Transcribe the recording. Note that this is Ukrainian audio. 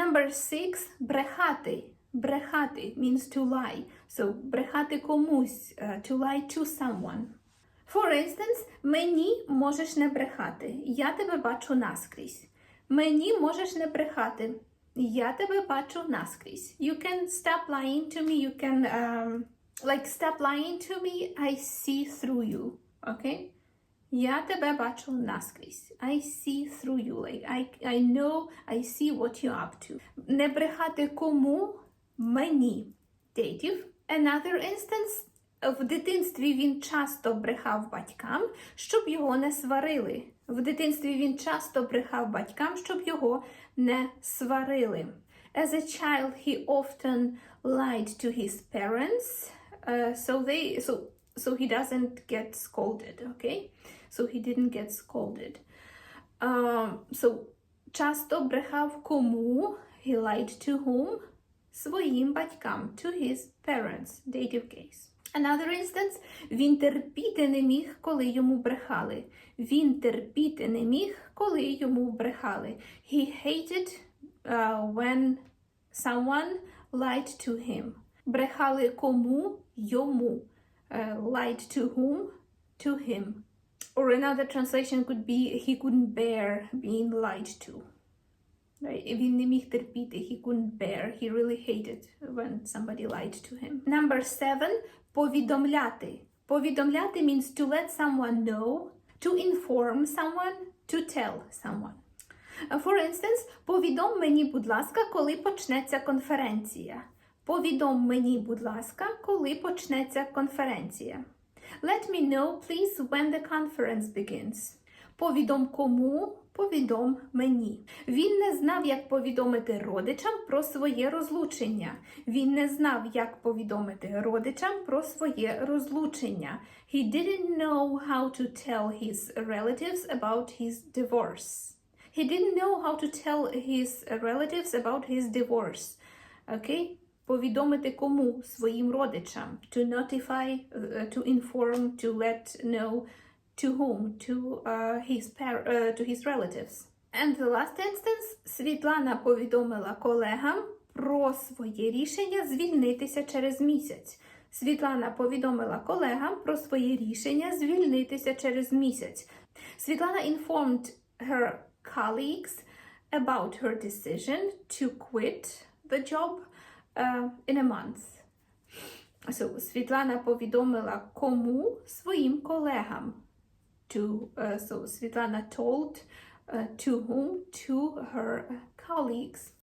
Number six – брехати. Брехати means to lie. So, брехати комусь, uh, to lie to someone. For instance, мені можеш не брехати. Я тебе бачу наскрізь. Мені можеш не брехати. Я тебе бачу наскрізь. You can stop lying to me. You can um, like stop lying to me. I see through you. Okay? Я тебе бачу наскрізь. I see through you. Like I, I know, I see what you're up to. Не брехати кому? Мені. Dative. Another instance. В дитинстві він часто брехав батькам, щоб його не сварили. В дитинстві він часто брехав батькам, щоб його не сварили. As a child, he often lied to his parents, uh, so they so so he doesn't get scolded. Okay, so he didn't get scolded. Um, so часто брехав кому? He lied to whom? Своїм батькам, to his parents, dative case. Another instance, він терпіти не міг, коли йому брехали. Він терпіти не міг, коли йому брехали. He hated uh, when someone lied to him. Брехали кому? Йому. Uh, lied to whom? To him. Or another translation could be he couldn't bear being lied to. Right? Він не міг терпіти. He couldn't bear. He really hated when somebody lied to him. Number seven. Повідомляти. Повідомляти means to let someone know, to inform someone, to tell someone. Uh, For instance, повідом мені, будь ласка, коли почнеться конференція. Повідом мені, будь ласка, коли почнеться конференція. Let me know, please, when the conference begins. Повідом кому, повідом мені. Він не знав, як повідомити родичам про своє розлучення. Він не знав, як повідомити родичам про своє розлучення. He didn't know how to tell his relatives about his divorce. He didn't know how to tell his relatives about his divorce. Okay? Повідомити кому? Своїм родичам. To notify, uh, to inform, to let know to whom? To uh, his par- uh, to his relatives. And the last instance, Світлана повідомила колегам про своє рішення звільнитися через місяць. Світлана повідомила колегам про своє рішення звільнитися через місяць. Світлана informed her colleagues about her decision to quit the job in a month. So, Світлана повідомила кому своїм колегам. To, uh, so Світлана told uh, to whom? To her colleagues.